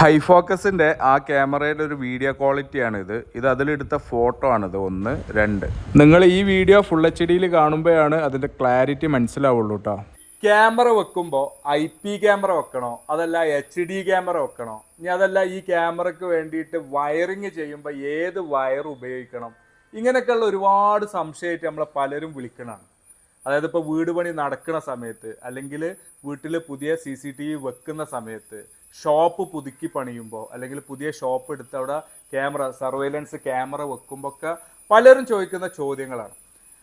High ഫോക്കസിന്റെ ആ ക്യാമറയുടെ ഒരു വീഡിയോ ക്വാളിറ്റിയാണ് ഇത് ഇത് അതിലെടുത്ത ഫോട്ടോ ആണിത്. ഒന്ന് രണ്ട്. നിങ്ങൾ ഈ വീഡിയോ ഫുൾ എച്ച് ഡിയിൽ കാണുമ്പോഴാണ് അതിന്റെ ക്ലാരിറ്റി മനസ്സിലാവുള്ളൂ കേട്ടോ ക്യാമറ വെക്കുമ്പോൾ ഐ പി ക്യാമറ വെക്കണോ? അതല്ല എച്ച് ഡി ക്യാമറ വെക്കണോ? ഇനി അതല്ല ഈ ക്യാമറയ്ക്ക് വേണ്ടിയിട്ട് വയറിങ് ചെയ്യുമ്പോൾ ഏത് വയർ ഉപയോഗിക്കണം? ഇങ്ങനെയൊക്കെയുള്ള ഒരുപാട് സംശയമായിട്ട് നമ്മളെ പലരും വിളിക്കണതാണ് അതായത് ഇപ്പോൾ വീട് പണി നടക്കുന്ന സമയത്ത് അല്ലെങ്കിൽ വീട്ടിൽ പുതിയ സി സി ടി വി വെക്കുന്ന സമയത്ത് ഷോപ്പ് പുതുക്കി പണിയുമ്പോൾ അല്ലെങ്കിൽ പുതിയ ഷോപ്പ് എടുത്ത് അവിടെ ക്യാമറ സർവൈലൻസ് ക്യാമറ വെക്കുമ്പോൾ ഒക്കെ പലരും ചോദിക്കുന്ന ചോദ്യങ്ങളാണ്.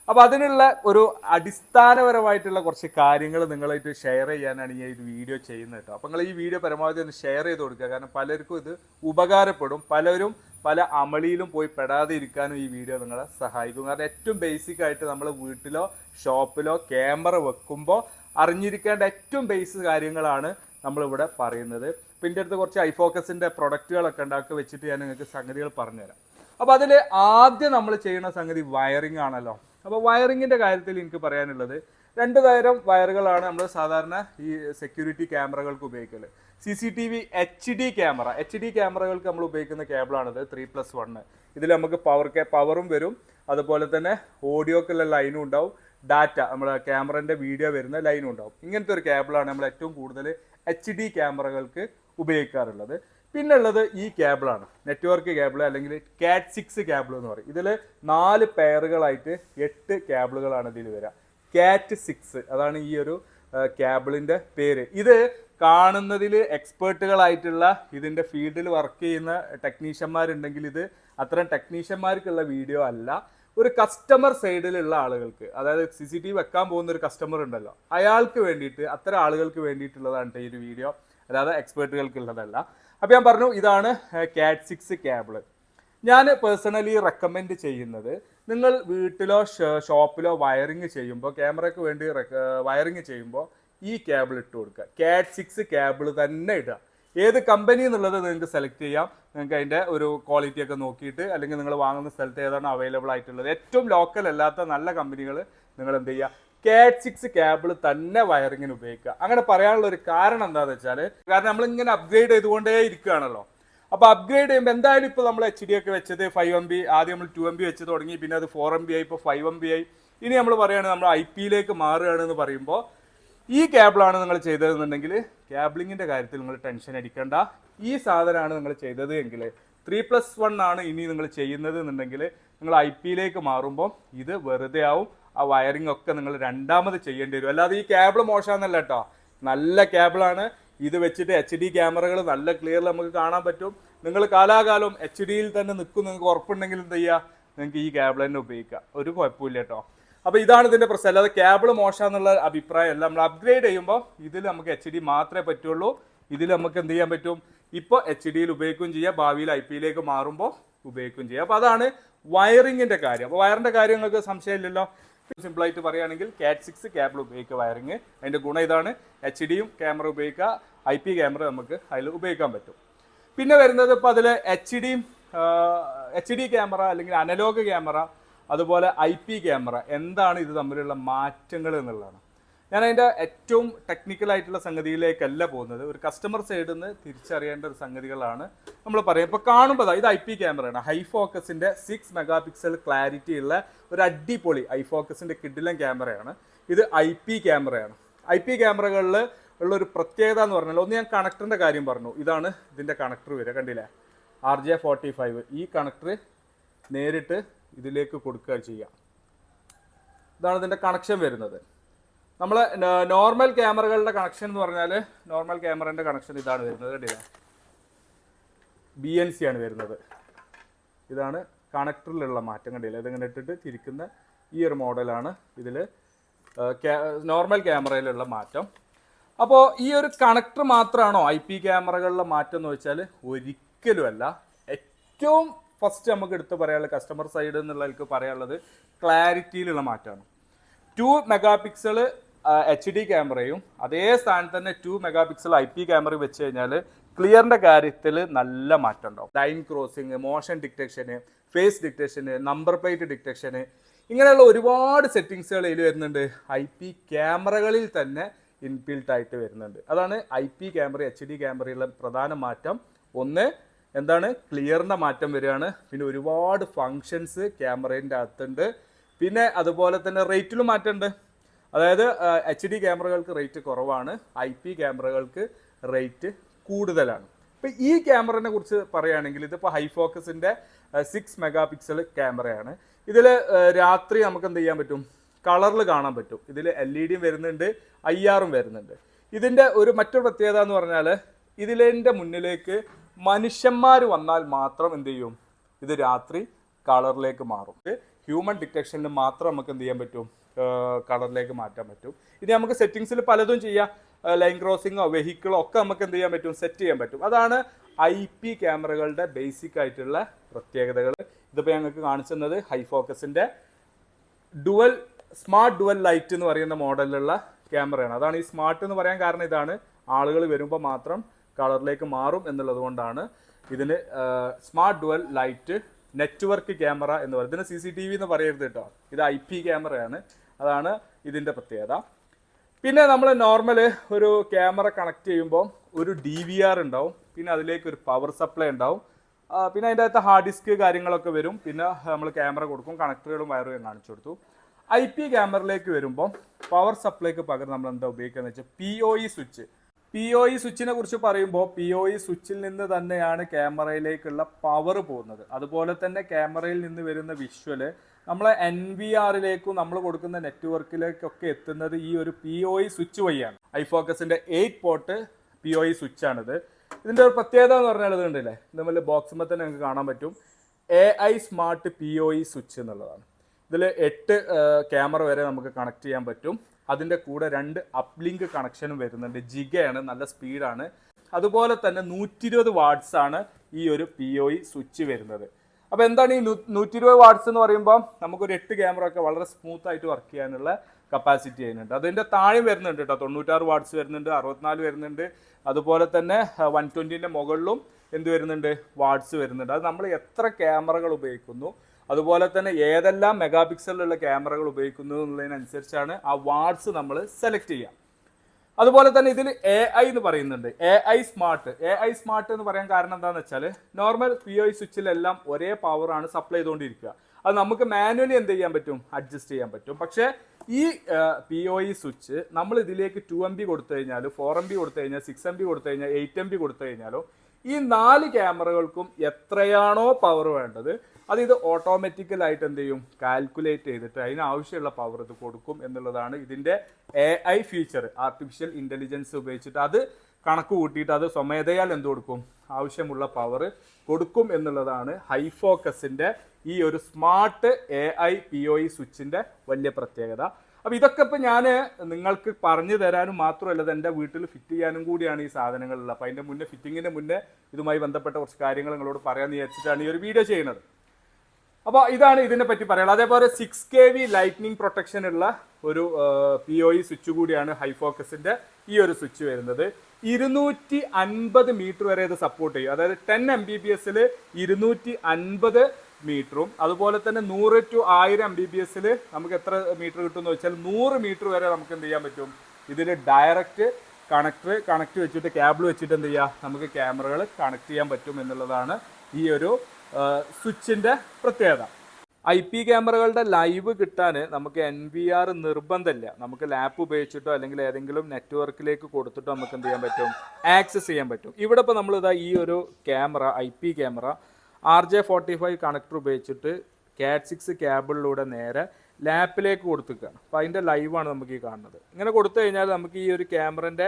അപ്പോൾ അതിനുള്ള ഒരു അടിസ്ഥാനപരമായിട്ടുള്ള കുറച്ച് കാര്യങ്ങൾ നിങ്ങളായിട്ട് ഷെയർ ചെയ്യാനാണ് ഈ വീഡിയോ ചെയ്യുന്നത് കേട്ടോ. അപ്പോൾ നിങ്ങൾ ഈ വീഡിയോ പരമാവധി ഒന്ന് ഷെയർ ചെയ്ത് കൊടുക്കുക. കാരണം പലർക്കും ഇത് ഉപകാരപ്പെടും. പലരും പല അമളിയിലും പോയി പെടാതെ ഇരിക്കാനും ഈ വീഡിയോ നിങ്ങളെ സഹായിക്കും. കാരണം ഏറ്റവും ബേസിക് ആയിട്ട് നമ്മൾ വീട്ടിലോ ഷോപ്പിലോ ക്യാമറ വെക്കുമ്പോൾ അറിഞ്ഞിരിക്കേണ്ട ഏറ്റവും ബേസ് കാര്യങ്ങളാണ് നമ്മളിവിടെ പറയുന്നത്. പിന്നെ എന്റെ അടുത്ത് കുറച്ച് ഐഫോക്കസിന്റെ പ്രൊഡക്റ്റുകളൊക്കെ ഉണ്ടാക്കി വെച്ചിട്ട് ഞാൻ നിങ്ങൾക്ക് സംഗതികൾ പറഞ്ഞുതരാം. അപ്പോൾ അതിൽ ആദ്യം നമ്മൾ ചെയ്യുന്ന സംഗതി വയറിംഗ് ആണല്ലോ. അപ്പോൾ വയറിങ്ങിന്റെ കാര്യത്തിൽ എനിക്ക് പറയാനുള്ളത് രണ്ട് തരം വയറുകളാണ് നമ്മൾ സാധാരണ ഈ സെക്യൂരിറ്റി ക്യാമറകൾക്ക് ഉപയോഗിക്കൽ. C C T V H D camera H D ക്യാമറകൾക്ക് നമ്മൾ ഉപയോഗിക്കുന്ന കേബിളാണിത് ത്രീ പ്ലസ് വണ്ണ് ഇതിൽ നമുക്ക് പവർ പവറും വരും. അതുപോലെ തന്നെ ഓഡിയോക്കുള്ള ലൈനും ഉണ്ടാവും. ഡാറ്റ നമ്മുടെ ക്യാമറന്റെ വീഡിയോ വരുന്ന ലൈനും ഉണ്ടാവും. ഇങ്ങനത്തെ ഒരു കേബിളാണ് നമ്മൾ ഏറ്റവും കൂടുതൽ എച്ച് ഡി ക്യാമറകൾക്ക് ഉപയോഗിക്കാറുള്ളത്. പിന്നെ ഉള്ളത് ഈ കേബിളാണ് നെറ്റ്വർക്ക് കേബിൾ അല്ലെങ്കിൽ കാറ്റ് സിക്സ് കേബിൾ എന്ന് പറയും. ഇതിൽ നാല് പെയറുകളായിട്ട് എട്ട് കേബിളുകളാണ് ഇതിൽ വരിക കാറ്റ് സിക്സ് അതാണ് ഈ ഒരു കേബിളിന്റെ പേര്. ഇത് കാണുന്നതിൽ എക്സ്പേർട്ടുകളായിട്ടുള്ള ഇതിന്റെ ഫീൽഡിൽ വർക്ക് ചെയ്യുന്ന ടെക്നീഷ്യന്മാരുണ്ടെങ്കിൽ ഇത് അത്തരം ടെക്നീഷ്യന്മാർക്കുള്ള വീഡിയോ അല്ല. ഒരു കസ്റ്റമർ സൈഡിലുള്ള ആളുകൾക്ക് അതായത് സി സി ടി വി വെക്കാൻ പോകുന്ന ഒരു കസ്റ്റമർ ഉണ്ടല്ലോ അയാൾക്ക് വേണ്ടിയിട്ട് അത്തരം ആളുകൾക്ക് വേണ്ടിയിട്ടുള്ളതാണ് ഈ ഒരു വീഡിയോ അല്ലാതെ എക്സ്പേർട്ടുകൾക്കുള്ളതല്ല അപ്പോൾ ഞാൻ പറഞ്ഞു ഇതാണ് കാറ്റ് സിക്സ് കേബിൾ ഞാൻ പേഴ്സണലി റെക്കമെൻഡ് ചെയ്യുന്നത് നിങ്ങൾ വീട്ടിലോ ഷോപ്പിലോ വയറിങ് ചെയ്യുമ്പോൾ ക്യാമറയ്ക്ക് വേണ്ടി വയറിങ് ചെയ്യുമ്പോൾ ഈ കേബിൾ ഇട്ട് കൊടുക്കുക. കാറ്റ് സിക്സ് കേബിൾ തന്നെ ഇടുക. ഏത് കമ്പനി എന്നുള്ളത് നിങ്ങൾക്ക് സെലക്ട് ചെയ്യാം. നിങ്ങൾക്ക് അതിന്റെ ഒരു ക്വാളിറ്റി ഒക്കെ നോക്കിയിട്ട് അല്ലെങ്കിൽ നിങ്ങൾ വാങ്ങുന്ന സ്ഥലത്ത് ഏതാണ് അവൈലബിൾ ആയിട്ടുള്ളത്. ഏറ്റവും ലോക്കൽ അല്ലാത്ത നല്ല കമ്പനികൾ നിങ്ങൾ എന്ത് ചെയ്യുക? കാറ്റ് സിക്സ് കേബിൾ തന്നെ വയറിങ്ങിന് ഉപയോഗിക്കുക. അങ്ങനെ പറയാനുള്ള ഒരു കാരണം എന്താണെന്ന് വെച്ചാൽ കാരണം നമ്മളിങ്ങനെ അപ്ഗ്രേഡ് ചെയ്തുകൊണ്ടേ ഇരിക്കുകയാണല്ലോ. അപ്പോൾ അപ്ഗ്രേഡ് ചെയ്യുമ്പോൾ എന്തായാലും ഇപ്പോൾ നമ്മൾ എച്ച് ഡി ഒക്കെ വെച്ചത് ഫൈവ് എം ബി ആദ്യം നമ്മൾ ടു എം ബി വെച്ച് തുടങ്ങി പിന്നെ അത് ഫോർ എം ബി ആയി ഇപ്പോൾ ഫൈവ് എം ബി ആയി. ഇനി നമ്മൾ പറയുകയാണ് നമ്മൾ ഐ പിയിലേക്ക് മാറുകയാണെന്ന് പറയുമ്പോൾ ഈ കേബിളാണ് നിങ്ങൾ ചെയ്തതെന്നുണ്ടെങ്കിൽ കേബിളിങ്ങിന്റെ കാര്യത്തിൽ നിങ്ങൾ ടെൻഷൻ അടിക്കേണ്ട. ഈ സാധനമാണ് നിങ്ങൾ ചെയ്തത് എങ്കിൽ ത്രീ പ്ലസ് വൺ ആണ് ഇനി നിങ്ങൾ ചെയ്യുന്നത് എന്നുണ്ടെങ്കിൽ നിങ്ങൾ ഐ പിയിലേക്ക് മാറുമ്പോൾ ഇത് വെറുതെ ആവും. ആ വയറിംഗ് ഒക്കെ നിങ്ങൾ രണ്ടാമത് ചെയ്യേണ്ടി വരും. അല്ലാതെ ഈ കേബിൾ മോശമാണെന്നല്ല കേട്ടോ. നല്ല കേബിളാണ് ഇത് വെച്ചിട്ട് എച്ച് ഡി ക്യാമറകൾ നല്ല ക്ലിയറിൽ നമുക്ക് കാണാൻ പറ്റും. നിങ്ങൾ കാലാകാലം എച്ച് ഡിയിൽ തന്നെ നിൽക്കും. നിങ്ങൾക്ക് ഉറപ്പുണ്ടെങ്കിൽ എന്ത് ചെയ്യുക? നിങ്ങൾക്ക് ഈ കേബിൾ തന്നെ ഉപയോഗിക്കാം ഒരു കുഴപ്പമില്ല കേട്ടോ. അപ്പോൾ ഇതാണ് ഇതിന്റെ പ്രശ്നം. അല്ലാതെ കേബിൾ മോശമെന്നുള്ള അഭിപ്രായമല്ല നമ്മൾ അപ്ഗ്രേഡ് ചെയ്യുമ്പോൾ ഇതിൽ നമുക്ക് എച്ച് ഡി മാത്രമേ പറ്റുള്ളൂ. ഇതിൽ നമുക്ക് എന്ത് ചെയ്യാൻ പറ്റും? ഇപ്പോൾ എച്ച് ഡിയിൽ ഉപയോഗിക്കുകയും ചെയ്യാം. ഭാവിയിൽ ഐ പിയിലേക്ക് മാറുമ്പോൾ ഉപയോഗിക്കുകയും ചെയ്യാം. അപ്പോൾ അതാണ് വയറിങ്ങിന്റെ കാര്യം. അപ്പോൾ വയറിന്റെ കാര്യം നിങ്ങൾക്ക് സംശയമില്ലല്ലോ? സിമ്പിളായിട്ട് പറയുകയാണെങ്കിൽ കാറ്റ് സിക്സ് കേബിൾ ഉപയോഗിക്കുക വയറിങ് അതിന്റെ ഗുണം ഇതാണ്. എച്ച് ഡിയും ക്യാമറ ഉപയോഗിക്കുക. ഐ പി ക്യാമറ നമുക്ക് അതിൽ ഉപയോഗിക്കാൻ പറ്റും. പിന്നെ വരുന്നത് ഇപ്പോൾ അതിൽ എച്ച് ഡിയും എച്ച് ഡി ക്യാമറ അല്ലെങ്കിൽ അനലോഗ് ക്യാമറ അതുപോലെ ഐ പി ക്യാമറ. എന്താണ് ഇത് തമ്മിലുള്ള മാറ്റങ്ങൾ എന്നുള്ളതാണ്. ഞാൻ അതിന്റെ ഏറ്റവും ടെക്നിക്കലായിട്ടുള്ള സംഗതിയിലേക്കല്ല പോകുന്നത്. ഒരു കസ്റ്റമർ സൈഡിൽ നിന്ന് തിരിച്ചറിയേണ്ട ഒരു സംഗതികളാണ് നമ്മൾ പറയുക. ഇപ്പോൾ കാണുമ്പോൾ ഇത് ഐ പി ക്യാമറയാണ്. ഹൈ ഫോക്കസിന്റെ സിക്സ് മെഗാ പിക്സൽ ക്ലാരിറ്റി ഉള്ള ഒരു അടിപൊളി ഐ ഫോക്കസിന്റെ കിഡിലൻ ക്യാമറയാണ്. ഇത് ഐ പി ക്യാമറയാണ്. ഐ പി ക്യാമറകളിൽ ഉള്ള ഒരു പ്രത്യേകത എന്ന് പറഞ്ഞാൽ ഒന്ന് ഞാൻ കണക്ടറിന്റെ കാര്യം പറഞ്ഞു. ഇതാണ് ഇതിന്റെ കണക്ടർ വരിക. കണ്ടില്ലേ? R J forty five. ഈ കണക്ടർ നേരിട്ട് ഇതിലേക്ക് കൊടുക്കുക ചെയ്യാം ഇതാണ് ഇതിന്റെ കണക്ഷൻ വരുന്നത്. നമ്മൾ നോർമൽ ക്യാമറകളുടെ കണക്ഷൻ എന്ന് പറഞ്ഞാൽ നോർമൽ ക്യാമറേന്റെ കണക്ഷൻ ഇതാണ് വരുന്നത് കണ്ടില്ലേ? ബി എൻ സി ആണ് വരുന്നത്. ഇതാണ് കണക്ടറിലുള്ള മാറ്റം കണ്ടില്ല? ഇതിങ്ങനെ ഇട്ടിട്ട് തിരിക്കുന്ന ഈ ഒരു മോഡലാണ് ഇതിൽ നോർമൽ ക്യാമറയിലുള്ള മാറ്റം. അപ്പോൾ ഈ ഒരു കണക്ടർ മാത്രമാണോ ഐ പി ക്യാമറകളിലെ മാറ്റം എന്ന് വെച്ചാൽ ഒരിക്കലുമല്ല ഏറ്റവും ഫസ്റ്റ് നമുക്ക് എടുത്ത് പറയാനുള്ള കസ്റ്റമർ സൈഡ് എന്നുള്ളതിലേക്ക് പറയാനുള്ളത് ക്ലാരിറ്റിയിലുള്ള മാറ്റമാണ്. Two mega pixel H D ക്യാമറയും അതേ സ്ഥാനത്ത് തന്നെ two mega pixel I P ക്യാമറയും വെച്ച് കഴിഞ്ഞാൽ ക്ലിയറിന്റെ കാര്യത്തിൽ നല്ല മാറ്റം ഉണ്ടാവും. Line crossing motion detection face detection number plate detection ഇങ്ങനെയുള്ള ഒരുപാട് സെറ്റിങ്സുകൾ ഇതിൽ വരുന്നുണ്ട്. ഐ പി ക്യാമറകളിൽ തന്നെ ഇൻബിൽട്ട് ആയിട്ട് വരുന്നുണ്ട്. അതാണ് I P camera H D ക്യാമറയിലെ പ്രധാന മാറ്റം. ഒന്ന് എന്താണ്? ക്ലിയറിന്റെ മാറ്റം വരികയാണ്. പിന്നെ ഒരുപാട് ഫങ്ഷൻസ് ക്യാമറേന്റെ അകത്തുണ്ട്. പിന്നെ അതുപോലെ തന്നെ റേറ്റിലും മാറ്റമുണ്ട്. അതായത് എച്ച് ഡി ക്യാമറകൾക്ക് റേറ്റ് കുറവാണ്. ഐ പി ക്യാമറകൾക്ക് റേറ്റ് കൂടുതലാണ്. ഇപ്പം ഈ ക്യാമറനെ കുറിച്ച് പറയുകയാണെങ്കിൽ ഇതിപ്പോൾ ഹൈ ഫോക്കസിന്റെ സിക്സ് മെഗാ പിക്സൽ ക്യാമറയാണ്. ഇതിൽ രാത്രി നമുക്ക് എന്ത് ചെയ്യാൻ പറ്റും? കളറിൽ കാണാൻ പറ്റും. ഇതിൽ എൽ ഇ ഡിയും വരുന്നുണ്ട് ഐ ആറും വരുന്നുണ്ട്. ഇതിന്റെ ഒരു മറ്റൊരു പ്രത്യേകത എന്ന് പറഞ്ഞാൽ ഇതിലെ മുന്നിലേക്ക് മനുഷ്യന്മാർ വന്നാൽ മാത്രം എന്ത് ചെയ്യും? ഇത് രാത്രി കളറിലേക്ക് മാറും. ഹ്യൂമൻ ഡിറ്റക്ഷനിൽ മാത്രം നമുക്ക് എന്ത് ചെയ്യാൻ പറ്റും? കളറിലേക്ക് മാറ്റാൻ പറ്റും. ഇനി നമുക്ക് സെറ്റിങ്സിൽ പലതും ചെയ്യാം. ലൈൻ ക്രോസിങ്ങോ വെഹിക്കിളോ ഒക്കെ നമുക്ക് എന്ത് ചെയ്യാൻ പറ്റും? സെറ്റ് ചെയ്യാൻ പറ്റും. അതാണ് ഐ പി ക്യാമറകളുടെ ബേസിക് ആയിട്ടുള്ള പ്രത്യേകതകൾ. ഇതിപ്പോൾ ഞങ്ങൾക്ക് കാണിച്ചു തന്നത് ഹൈ ഫോക്കസിന്റെ ഡുവൽ സ്മാർട്ട് ഡുവൽ ലൈറ്റ് എന്ന് പറയുന്ന മോഡലിലുള്ള ക്യാമറയാണ്. അതാണ് ഈ സ്മാർട്ട് എന്ന് പറയാൻ കാരണം ഇതാണ്. ആളുകൾ വരുമ്പോൾ മാത്രം കളറിലേക്ക് മാറും എന്നുള്ളത് കൊണ്ടാണ് ഇതിന് smart dual light network camera എന്ന് പറയുന്നത്. ഇതിന് സി സി ടി വി എന്ന് പറയരുത് കേട്ടോ. ഇത് ഐ പി ക്യാമറയാണ്. അതാണ് ഇതിന്റെ പ്രത്യേകത. പിന്നെ നമ്മൾ നോർമൽ ഒരു ക്യാമറ കണക്ട് ചെയ്യുമ്പോൾ ഒരു ഡി വി ആർ ഉണ്ടാവും. പിന്നെ അതിലേക്ക് ഒരു പവർ സപ്ലൈ ഉണ്ടാവും. പിന്നെ അതിന്റെ അകത്ത് ഹാർഡ് ഡിസ്ക് കാര്യങ്ങളൊക്കെ വരും. പിന്നെ നമ്മൾ ക്യാമറ കൊടുക്കും. കണക്ടറുകളും വയറും ഞാൻ കാണിച്ചു കൊടുത്തു. ഐ പി ക്യാമറയിലേക്ക് വരുമ്പോൾ പവർ സപ്ലൈക്ക് പകരം നമ്മൾ എന്താ ഉപയോഗിക്കുന്നത് വെച്ചാൽ P O E switch. P O E സ്വിച്ചിനെ കുറിച്ച് പറയുമ്പോൾ പി ഒ ഇ സ്വിച്ചിൽ നിന്ന് തന്നെയാണ് ക്യാമറയിലേക്കുള്ള പവർ പോകുന്നത്. അതുപോലെ തന്നെ ക്യാമറയിൽ നിന്ന് വരുന്ന വിഷ്വൽ നമ്മളെ എൻ വി ആറിലേക്കും നമ്മൾ കൊടുക്കുന്ന നെറ്റ്വർക്കിലേക്കൊക്കെ എത്തുന്നത് ഈ ഒരു പി ഒ ഇ സ്വിച്ച് വഴിയാണ്. I ഫോക്കസിന്റെ eight port P O E switch ആണിത് ഇതിന്റെ ഒരു പ്രത്യേകത എന്ന് പറഞ്ഞാൽ ഇത് കണ്ടില്ലേ? നമ്മൾ ബോക്സുമ്പോൾ തന്നെ നിങ്ങൾക്ക് കാണാൻ പറ്റും. A I smart P O E switch എന്നുള്ളതാണ്. ഇതിൽ എട്ട് ക്യാമറ വരെ നമുക്ക് കണക്ട് ചെയ്യാൻ പറ്റും. അതിന്റെ കൂടെ രണ്ട് അപ്ലിങ്ക് കണക്ഷനും വരുന്നുണ്ട്. ജിഗയാണ് നല്ല സ്പീഡാണ്. അതുപോലെ തന്നെ നൂറ്റി ഇരുപത് വാട്ട്സ് ആണ് ഈ ഒരു പി ഒ ഇ സ്വിച്ച് വരുന്നത്. അപ്പോൾ എന്താണ് ഈ നൂറ്റി ഇരുപത് വാട്ട്സ് എന്ന് പറയുമ്പോൾ നമുക്കൊരു എട്ട് ക്യാമറ ഒക്കെ വളരെ സ്മൂത്ത് ആയിട്ട് വർക്ക് ചെയ്യാനുള്ള കപ്പാസിറ്റി ചെയ്യുന്നുണ്ട് അതിന്റെ താഴെ വരുന്നുണ്ട് കേട്ടോ തൊണ്ണൂറ്റാറ് വാട്ട്സ് വരുന്നുണ്ട് അറുപത്തിനാല് വരുന്നുണ്ട്. അതുപോലെ തന്നെ വൺ ട്വന്റിന്റെ മുകളിലും എന്ത് വരുന്നുണ്ട്? വാട്ട്സ് വരുന്നുണ്ട്. അത് നമ്മൾ എത്ര ക്യാമറകൾ ഉപയോഗിക്കുന്നു? അതുപോലെ തന്നെ ഏതെല്ലാം മെഗാ പിക്സലിലുള്ള ക്യാമറകൾ ഉപയോഗിക്കുന്നു എന്നുള്ളതിനനുസരിച്ചാണ് ആ വാർഡ്സ് നമ്മൾ സെലക്ട് ചെയ്യുക. അതുപോലെ തന്നെ ഇതിൽ എ ഐ എന്ന് പറയുന്നുണ്ട്. A I smart A I smart എന്ന് പറയാൻ കാരണം എന്താണെന്ന് വെച്ചാൽ നോർമൽ പി ഒ സ്വിച്ചിലെല്ലാം ഒരേ പവറാണ് സപ്ലൈ ചെയ്തുകൊണ്ടിരിക്കുക. അത് നമുക്ക് മാനുവലി എന്ത് ചെയ്യാൻ പറ്റും? അഡ്ജസ്റ്റ് ചെയ്യാൻ പറ്റും. പക്ഷേ ഈ പി ഒ ഇ സ്വിച്ച് നമ്മൾ ഇതിലേക്ക് ടു എം ബി കൊടുത്തു കഴിഞ്ഞാൽ ഫോർ എം ബി കൊടുത്തു കഴിഞ്ഞാൽ സിക്സ് എം ബി കൊടുത്തു കഴിഞ്ഞാൽ എയ്റ്റ് എം ബി കൊടുത്തു കഴിഞ്ഞാലോ ഈ നാല് ക്യാമറകൾക്കും എത്രയാണോ പവർ വേണ്ടത്? അത് ഇത് ഓട്ടോമാറ്റിക്കലായിട്ട് എന്ത് ചെയ്യും? കാൽക്കുലേറ്റ് ചെയ്തിട്ട് അതിന് ആവശ്യമുള്ള പവർ ഇത് കൊടുക്കും എന്നുള്ളതാണ് ഇതിന്റെ A I feature artificial intelligence ഉപയോഗിച്ചിട്ട് അത് കണക്ക് കൂട്ടിയിട്ട് അത് സ്വമേധയാൽ എന്ത് കൊടുക്കും? ആവശ്യമുള്ള പവർ കൊടുക്കും എന്നുള്ളതാണ് ഹൈ ഫോക്കസിന്റെ ഈ ഒരു smart A I P O E സ്വിച്ചിന്റെ വലിയ പ്രത്യേകത. അപ്പോൾ ഇതൊക്കെ ഇപ്പം ഞാൻ നിങ്ങൾക്ക് പറഞ്ഞു തരാനും മാത്രമല്ല അത് എന്റെ വീട്ടിൽ ഫിറ്റ് ചെയ്യാനും കൂടിയാണ് ഈ സാധനങ്ങളുള്ളത്. അപ്പോൾ അതിന്റെ മുന്നേ ഫിറ്റിങ്ങിന്റെ മുന്നേ ഇതുമായി ബന്ധപ്പെട്ട കുറച്ച് കാര്യങ്ങൾ നിങ്ങളോട് പറയാമെന്ന് വിചാരിച്ചിട്ടാണ് ഈ ഒരു വീഡിയോ ചെയ്യുന്നത്. അപ്പോൾ ഇതാണ് ഇതിനെ പറ്റി പറയാനുള്ളത്. അതേപോലെ six K V lightning protection ഉള്ള ഒരു പി ഒ ഇ സ്വിച്ച് കൂടിയാണ് ഹൈ ഫോക്കസിന്റെ ഈ ഒരു സ്വിച്ച് വരുന്നത്. ഇരുന്നൂറ്റി അൻപത് മീറ്റർ വരെ ഇത് സപ്പോർട്ട് ചെയ്യും. അതായത് ടെൻ എം ബി ബി എസിൽ ഇരുന്നൂറ്റി അൻപത് മീറ്ററും അതുപോലെ തന്നെ നൂറ് ടു ആയിരം എം ബി ബി എസിൽ നമുക്ക് എത്ര മീറ്റർ കിട്ടുമെന്ന് വെച്ചാൽ നൂറ് മീറ്റർ വരെ നമുക്ക് എന്ത് ചെയ്യാൻ പറ്റും? ഇതിൽ ഡയറക്റ്റ് കണക്ടർ കണക്ട് വെച്ചിട്ട് കേബിൾ വെച്ചിട്ട് എന്ത് ചെയ്യുക നമുക്ക് ക്യാമറകൾ കണക്ട് ചെയ്യാൻ പറ്റും എന്നുള്ളതാണ് ഈ ഒരു സ്വിച്ചിന്റെ പ്രത്യേകത. ഐ പി ക്യാമറകളുടെ ലൈവ് കിട്ടാൻ നമുക്ക് എൻ വി ആർ നിർബന്ധമില്ല. നമുക്ക് ലാപ്പ് ഉപയോഗിച്ചിട്ടോ അല്ലെങ്കിൽ ഏതെങ്കിലും നെറ്റ്വർക്കിലേക്ക് കൊടുത്തിട്ടോ നമുക്ക് എന്ത് ചെയ്യാൻ പറ്റും? ആക്സസ് ചെയ്യാൻ പറ്റും. ഇവിടെ ഇപ്പോൾ ഇതാ ഈ ഒരു camera I P camera R J forty five connector ഉപയോഗിച്ചിട്ട് കാറ്റ് സിക്സ് കേബിളിലൂടെ നേരെ ലാപ്പിലേക്ക് കൊടുത്തിരിക്കുകയാണ് അപ്പോൾ അതിന്റെ ലൈവാണ് നമുക്ക് ഈ കാണുന്നത്. ഇങ്ങനെ കൊടുത്തു കഴിഞ്ഞാൽ നമുക്ക് ഈ ഒരു ക്യാമറന്റെ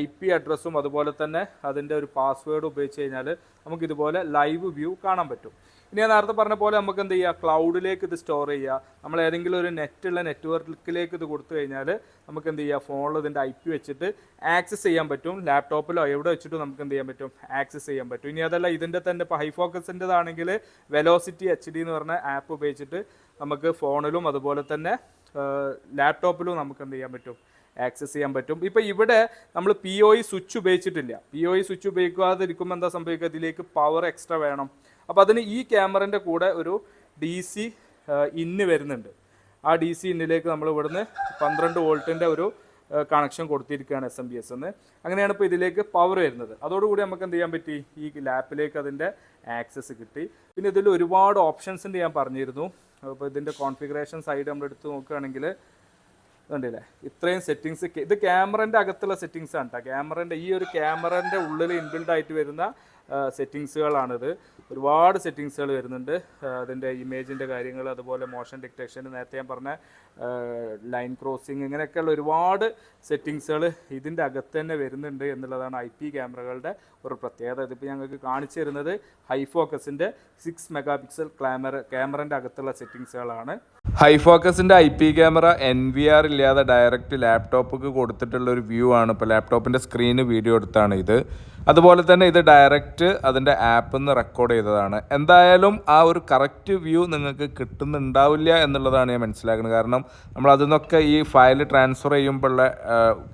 ഐ പി അഡ്രസ്സും അതുപോലെ തന്നെ അതിന്റെ ഒരു പാസ്വേഡ് ഉപയോഗിച്ച് കഴിഞ്ഞാൽ നമുക്ക് ഇതുപോലെ ലൈവ് വ്യൂ കാണാൻ പറ്റും. ഇനി ഞാൻ നേരത്തെ പറഞ്ഞ പോലെ നമുക്ക് എന്ത് ചെയ്യുക ക്ലൗഡിലേക്ക് ഇത് സ്റ്റോർ ചെയ്യുക നമ്മൾ ഏതെങ്കിലും ഒരു നെറ്റുള്ള നെറ്റ്വർക്കിലേക്ക് ഇത് കൊടുത്തു കഴിഞ്ഞാൽ നമുക്ക് എന്ത് ചെയ്യുക ഫോണിൽ ഇതിന്റെ ഐ പി വെച്ചിട്ട് ആക്സസ് ചെയ്യാൻ പറ്റും. ലാപ്ടോപ്പിലോ എവിടെ വെച്ചിട്ടും നമുക്ക് എന്ത് ചെയ്യാൻ പറ്റും? ആക്സസ് ചെയ്യാൻ പറ്റും. ഇനി അതല്ല ഇതിന്റെ തന്നെ ഇപ്പോൾ ഹൈ ഫോക്കസിന്റെതാണെങ്കിൽ വെലോസിറ്റി എച്ച് ഡി എന്ന് പറഞ്ഞ ആപ്പ് ഉപയോഗിച്ചിട്ട് നമുക്ക് ഫോണിലും അതുപോലെ തന്നെ ലാപ്ടോപ്പിലും നമുക്ക് എന്ത് ചെയ്യാൻ പറ്റും? ആക്സസ് ചെയ്യാൻ പറ്റും. ഇപ്പം ഇവിടെ നമ്മൾ പി ഒ ഇ സ്വിച്ച് ഉപയോഗിച്ചിട്ടില്ല. പി ഒ ഇ സ്വിച്ച് ഉപയോഗിക്കാതിരിക്കുമ്പോൾ എന്താ സംഭവിക്കുക? ഇതിലേക്ക് പവർ എക്സ്ട്രാ വേണം. അപ്പോൾ അതിന് ഈ ക്യാമറന്റെ കൂടെ ഒരു ഡി സി ഇന്ന് വരുന്നുണ്ട്. ആ ഡി സി ഇന്നിലേക്ക് നമ്മൾ ഇവിടുന്ന് പന്ത്രണ്ട് വോൾട്ടിന്റെ ഒരു കണക്ഷൻ കൊടുത്തിരിക്കുകയാണ് എസ് എം ബി എസ് എന്ന്. അങ്ങനെയാണ് ഇപ്പോൾ ഇതിലേക്ക് പവർ വരുന്നത്. അതോടുകൂടി നമുക്ക് എന്ത് ചെയ്യാൻ പറ്റി? ഈ ലാപ്പിലേക്ക് അതിന്റെ ആക്സസ് കിട്ടി. പിന്നെ ഇതിൽ ഒരുപാട് ഓപ്ഷൻസ് ഉണ്ട് ഞാൻ പറഞ്ഞിരുന്നു. അപ്പോൾ ഇതിന്റെ കോൺഫിഗറേഷൻ സൈഡ് നമ്മൾ എടുത്ത് നോക്കുകയാണെങ്കിൽ കണ്ടില്ലേ? ഇത്രയും സെറ്റിങ്സ് ഇത് ക്യാമറന്റെ അകത്തുള്ള സെറ്റിങ്സ് ആണ് കേട്ടോ ക്യാമറന്റെ ഈ ഒരു ക്യാമറന്റെ ഉള്ളിൽ ഇൻബിൽഡ് ആയിട്ട് വരുന്ന സെറ്റിങ്സുകളാണിത് ഒരുപാട് സെറ്റിങ്സുകൾ വരുന്നുണ്ട്. അതിന്റെ ഇമേജിന്റെ കാര്യങ്ങൾ അതുപോലെ മോഷൻ ഡിറ്റക്ഷൻ നേരത്തെ ഞാൻ പറഞ്ഞ ലൈൻ ക്രോസിങ് ഇങ്ങനെയൊക്കെയുള്ള ഒരുപാട് സെറ്റിങ്സുകൾ ഇതിന്റെ അകത്ത് തന്നെ വരുന്നുണ്ട് എന്നുള്ളതാണ് ഐ പി ക്യാമറകളുടെ ഒരു പ്രത്യേകത. ഇതിപ്പോൾ ഞങ്ങൾക്ക് കാണിച്ചു തരുന്നത് ഹൈ ഫോക്കസിന്റെ സിക്സ് മെഗാ പിക്സൽ ക്യാമറ ക്യാമറന്റെ അകത്തുള്ള സെറ്റിങ്സുകളാണ് hi ഫോക്കസിന്റെ I P camera N V R ഇല്ലാതെ ഡയറക്റ്റ് ലാപ്ടോപ്പിക്ക് കൊടുത്തിട്ടുള്ള ഒരു വ്യൂ ആണ്. ഇപ്പോൾ ലാപ്ടോപ്പിന്റെ സ്ക്രീന് വീഡിയോ എടുത്താണ് ഇത്. അതുപോലെ തന്നെ ഇത് ഡയറക്റ്റ് അതിന്റെ ആപ്പിൽ നിന്ന് റെക്കോർഡ് ചെയ്തതാണ്. എന്തായാലും ആ ഒരു കറക്റ്റ് വ്യൂ നിങ്ങൾക്ക് കിട്ടുന്നുണ്ടാവില്ല എന്നുള്ളതാണ് ഞാൻ മനസ്സിലാക്കുന്നത്. കാരണം നമ്മൾ അതിൽ ഈ ഫയൽ ട്രാൻസ്ഫർ ചെയ്യുമ്പോഴുള്ള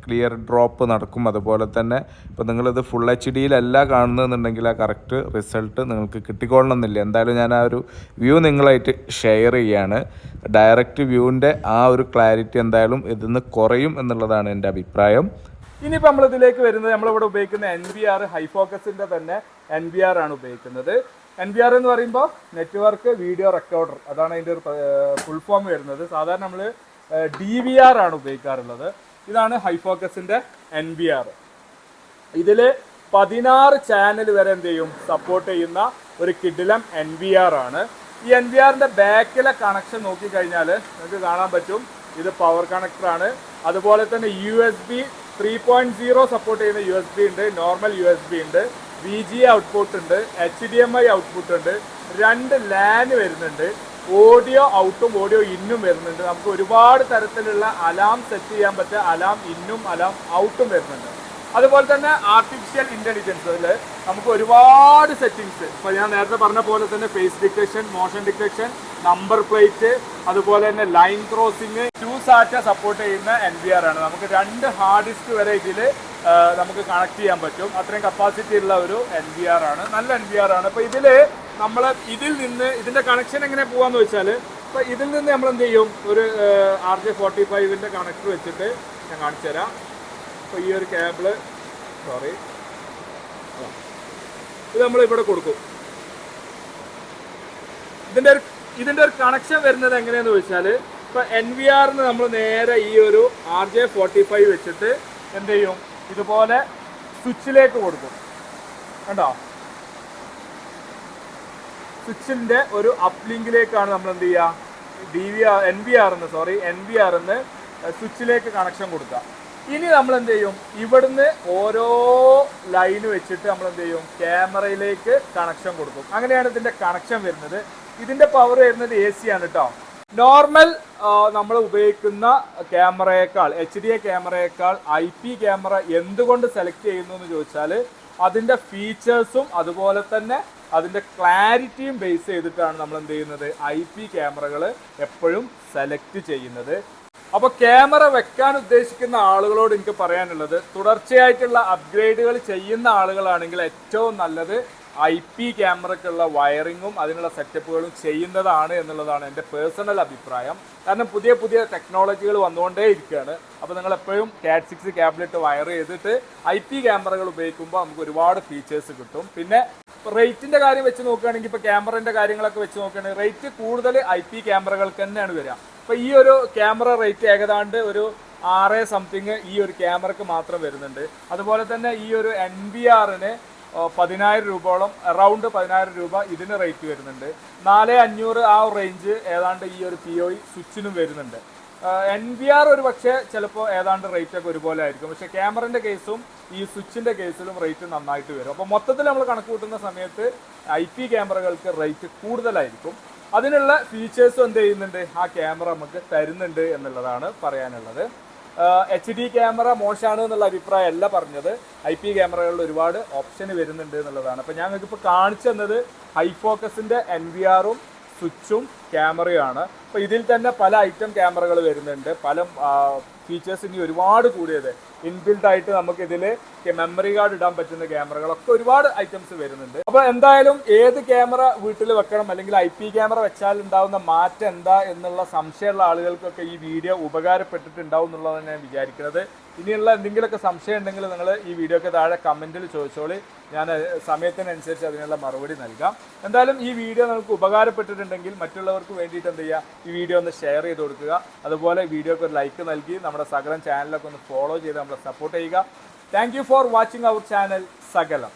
ക്ലിയർ ഡ്രോപ്പ് നടക്കും. അതുപോലെ തന്നെ ഇപ്പോൾ നിങ്ങളിത് ഫുൾ എച്ച് ഡിയിലല്ല കാണുന്നതെന്നുണ്ടെങ്കിൽ ആ കറക്റ്റ് റിസൾട്ട് നിങ്ങൾക്ക് കിട്ടിക്കൊള്ളണമെന്നില്ല. എന്തായാലും ഞാൻ ആ ഒരു വ്യൂ നിങ്ങളായിട്ട് ഷെയർ ചെയ്യാണ്. ഡയറക്റ്റ് വ്യൂവിന്റെ ആ ഒരു ക്ലാരിറ്റി എന്തായാലും ഇതിന്ന് കുറയും എന്നുള്ളതാണ് എന്റെ അഭിപ്രായം. ഇനിയിപ്പോൾ നമ്മളിതിലേക്ക് വരുന്നത് നമ്മളിവിടെ ഉപയോഗിക്കുന്ന എൻ ബി ആർ ഹൈ ഫോക്കസിന്റെ തന്നെ എൻ ബി ആർ ആണ് ഉപയോഗിക്കുന്നത്. എൻ ബി ആർ എന്ന് പറയുമ്പോൾ നെറ്റ്വർക്ക് വീഡിയോ റെക്കോർഡർ. അതാണ് അതിന്റെ ഒരു ഫുൾ ഫോം വരുന്നത്. സാധാരണ നമ്മൾ ഡി വി ആർ ആണ് ഉപയോഗിക്കാറുള്ളത്. ഇതാണ് ഹൈഫോക്കസിന്റെ എൻ ബി ആർ ഇതിൽ പതിനാറ് ചാനൽ വരെ എന്ത് ചെയ്യും? സപ്പോർട്ട് ചെയ്യുന്ന ഒരു കിഡിലം എൻ ബി ആർ ആണ്. ഈ എൻ ബി ആറിന്റെ ബാക്കിലെ കണക്ഷൻ നോക്കിക്കഴിഞ്ഞാൽ നിങ്ങൾക്ക് കാണാൻ പറ്റും. ഇത് പവർ കണക്ടറാണ് അതുപോലെ തന്നെ U S B three point zero support ചെയ്യുന്ന യു എസ് ബി ഉണ്ട്. നോർമൽ യു എസ് ബി ഉണ്ട്. വി ജി ഔട്ട്പുട്ട് ഉണ്ട് H D M I output ഉണ്ട് രണ്ട് ലാന് വരുന്നുണ്ട് ഓഡിയോ ഔട്ടും ഓഡിയോ ഇന്നും വരുന്നുണ്ട്. നമുക്ക് ഒരുപാട് തരത്തിലുള്ള അലാം സെറ്റ് ചെയ്യാൻ പറ്റിയ അലാം ഇന്നും അലാം ഔട്ടും വരുന്നുണ്ട്. അതുപോലെ തന്നെ ആർട്ടിഫിഷ്യൽ ഇന്റലിജൻസിൽ നമുക്ക് ഒരുപാട് സെറ്റിങ്സ് ഇപ്പോൾ ഞാൻ നേരത്തെ പറഞ്ഞ പോലെ തന്നെ face detection motion detection number plate അതുപോലെ തന്നെ line crossing two SATA support ചെയ്യുന്ന എൻ ബി ആർ ആണ്. നമുക്ക് രണ്ട് ഹാർഡ് ഡിസ്ക് വരെ ഇതിൽ നമുക്ക് കണക്ട് ചെയ്യാൻ പറ്റും. അത്രയും കപ്പാസിറ്റി ഉള്ള ഒരു എൻ ബി ആർ ആണ്. നല്ല എൻ ബി ആർ ആണ്. അപ്പോൾ ഇതിൽ നമ്മൾ ഇതിൽ നിന്ന് ഇതിന്റെ കണക്ഷൻ എങ്ങനെ പോകാമെന്ന് വെച്ചാൽ ഇപ്പോൾ ഇതിൽ നിന്ന് നമ്മൾ എന്ത് ചെയ്യും? ഒരു ആർ ജെ ഫോർട്ടി ഫൈവിന്റെ കണക്ടർ വെച്ചിട്ട് ഞാൻ കാണിച്ചു തരാം. അപ്പോൾ ഈ ഒരു കേബിൾ സോറി ഇത് നമ്മൾ ഇവിടെ കൊടുക്കും. ഇതിന്റെ ഒരു ഇതിന്റെ ഒരു കണക്ഷൻ വരുന്നത് എങ്ങനെയാന്ന് വെച്ചാൽ ഇപ്പോൾ എൻ വി ആറിന് നമ്മൾ നേരെ ഈ ഒരു ആർ ജെ ഫോർട്ടി ഫൈവ് വെച്ചിട്ട് എന്ത് ചെയ്യും? ഇതുപോലെ സ്വിച്ചിലേക്ക് കൊടുക്കും. കണ്ടോ? സ്വിച്ചിന്റെ ഒരു അപ്ലിങ്കിലേക്കാണ് നമ്മൾ എന്ത് ചെയ്യുക? D V R N V ആറിന്ന് sorry N V ആറിന്ന് സ്വിച്ചിലേക്ക് കണക്ഷൻ കൊടുക്കുക. ഇനി നമ്മൾ എന്ത് ചെയ്യും? ഇവിടുന്ന് ഓരോ ലൈൻ വെച്ചിട്ട് നമ്മൾ എന്ത് ചെയ്യും? ക്യാമറയിലേക്ക് കണക്ഷൻ കൊടുക്കും. അങ്ങനെയാണ് ഇതിന്റെ കണക്ഷൻ വരുന്നത്. ഇതിന്റെ പവർ വരുന്നത് എ സി ആണ് കേട്ടോ നോർമൽ നമ്മൾ ഉപയോഗിക്കുന്ന ക്യാമറയേക്കാൾ എച്ച് ഡി എ ക്യാമറയേക്കാൾ ഐ പി ക്യാമറ എന്തുകൊണ്ട് സെലക്ട് ചെയ്യുന്നു എന്ന് ചോദിച്ചാൽ അതിന്റെ ഫീച്ചേഴ്സും അതുപോലെ തന്നെ അതിന്റെ ക്ലാരിറ്റിയും ബേസ് ചെയ്തിട്ടാണ് നമ്മൾ എന്ത് ചെയ്യുന്നത്? ഐ പി ക്യാമറകൾ എപ്പോഴും സെലക്ട് ചെയ്യുന്നത്. അപ്പോൾ ക്യാമറ വെക്കാൻ ഉദ്ദേശിക്കുന്ന ആളുകളോട് എനിക്ക് പറയാനുള്ളത് തുടർച്ചയായിട്ടുള്ള അപ്ഗ്രേഡുകൾ ചെയ്യുന്ന ആളുകളാണെങ്കിൽ ഏറ്റവും നല്ലത് ഐ പി ക്യാമറയ്ക്കുള്ള വയറിങ്ങും അതിനുള്ള സെറ്റപ്പുകളും ചെയ്യുന്നതാണ് എന്നുള്ളതാണ് എന്റെ പേഴ്സണൽ അഭിപ്രായം. കാരണം പുതിയ പുതിയ ടെക്നോളജികൾ വന്നുകൊണ്ടേ ഇരിക്കുകയാണ്. അപ്പോൾ നിങ്ങൾ എപ്പോഴും കാറ്റ് സിക്സ് ക്യാബിലിട്ട് വയർ ചെയ്തിട്ട് ഐ പി ക്യാമറകൾ ഉപയോഗിക്കുമ്പോൾ നമുക്ക് ഒരുപാട് ഫീച്ചേഴ്സ് കിട്ടും. പിന്നെ റേറ്റിന്റെ കാര്യം വെച്ച് നോക്കുകയാണെങ്കിൽ ഇപ്പോൾ ക്യാമറന്റെ കാര്യങ്ങളൊക്കെ വെച്ച് നോക്കുകയാണെങ്കിൽ റേറ്റ് കൂടുതൽ ഐ പി ക്യാമറകൾക്ക് തന്നെയാണ് വരിക. അപ്പോൾ ഈ ഒരു ക്യാമറ റേറ്റ് ഏകദാണ്ട് ഒരു ആറ് സംതിങ് ഈ ഒരു ക്യാമറക്ക് മാത്രം വരുന്നുണ്ട്. അതുപോലെ തന്നെ ഈ ഒരു എൻ ബി ആറിന് പതിനായിരം രൂപയോളം അറൗണ്ട് പതിനായിരം രൂപ ഇതിന് റേറ്റ് വരുന്നുണ്ട്. നാല് അഞ്ഞൂറ് ആ റേഞ്ച് ഏതാണ്ട് ഈ ഒരു പി ഒ സ്വിച്ചിനും വരുന്നുണ്ട്. എൻ വി ആർ ഒരു പക്ഷേ ചിലപ്പോൾ ഏതാണ്ട് റേറ്റ് ഒക്കെ ഒരുപോലെ ആയിരിക്കും. പക്ഷേ ക്യാമറന്റെ കേസും ഈ സ്വിച്ചിന്റെ കേസിലും റേറ്റ് നന്നായിട്ട് വരും. അപ്പോൾ മൊത്തത്തിൽ നമ്മൾ കണക്ക് കൂട്ടുന്ന സമയത്ത് ഐ പി ക്യാമറകൾക്ക് റേറ്റ് കൂടുതലായിരിക്കും. അതിനുള്ള ഫീച്ചേഴ്സും എന്ത് ചെയ്യുന്നുണ്ട്? ആ ക്യാമറ നമുക്ക് തരുന്നുണ്ട് എന്നുള്ളതാണ് പറയാനുള്ളത്. എച്ച് ഡി ക്യാമറ മോശമാണ് എന്നുള്ള അഭിപ്രായം അല്ല പറഞ്ഞത്. ഐ പി ക്യാമറകളിൽ ഒരുപാട് ഓപ്ഷൻ വരുന്നുണ്ട് എന്നുള്ളതാണ്. അപ്പോൾ ഞങ്ങൾക്ക് ഇപ്പോൾ കാണിച്ചു തന്നത് ഹൈ ഫോക്കസിന്റെ എൻ വി ആറും സ്വിച്ചും ക്യാമറയുമാണ് അപ്പോൾ ഇതിൽ തന്നെ പല ഐറ്റം ക്യാമറകൾ വരുന്നുണ്ട്. പല ഫീച്ചേഴ്സ് ഇനി ഒരുപാട് കൂടിയത്. ഇൻബിൽഡ് ആയിട്ട് നമുക്ക് ഇതിൽ മെമ്മറി കാർഡ് ഇടാൻ പറ്റുന്ന ക്യാമറകളൊക്കെ ഒരുപാട് ഐറ്റംസ് വരുന്നുണ്ട്. അപ്പോൾ എന്തായാലും ഏത് ക്യാമറ വീട്ടിൽ വെക്കണം അല്ലെങ്കിൽ ഐ പി ക്യാമറ വെച്ചാൽ ഉണ്ടാവുന്ന മാറ്റം എന്താ എന്നുള്ള സംശയമുള്ള ആളുകൾക്കൊക്കെ ഈ വീഡിയോ ഉപകാരപ്പെട്ടിട്ടുണ്ടാവും എന്നുള്ളതാണ് ഞാൻ വിചാരിക്കുന്നത്. ഇനിയുള്ള എന്തെങ്കിലുമൊക്കെ സംശയം ഉണ്ടെങ്കിൽ നിങ്ങൾ ഈ വീഡിയോക്ക് താഴെ കമന്റിൽ ചോദിച്ചോളി. ഞാൻ സമയത്തിനനുസരിച്ച് അതിനുള്ള മറുപടി നൽകാം. എന്തായാലും ഈ വീഡിയോ നിങ്ങൾക്ക് ഉപകാരപ്പെട്ടിട്ടുണ്ടെങ്കിൽ മറ്റുള്ളവർക്ക് വേണ്ടിയിട്ട് എന്ത് ചെയ്യുക ഈ വീഡിയോ ഒന്ന് ഷെയർ ചെയ്ത് കൊടുക്കുക. അതുപോലെ വീഡിയോക്ക് ഒരു ലൈക്ക് നൽകി നമ്മുടെ സകലം ചാനലൊക്കെ ഒന്ന് ഫോളോ ചെയ്ത് നമ്മളെ സപ്പോർട്ട് ചെയ്യുക. Thank for watching our channel സകലം.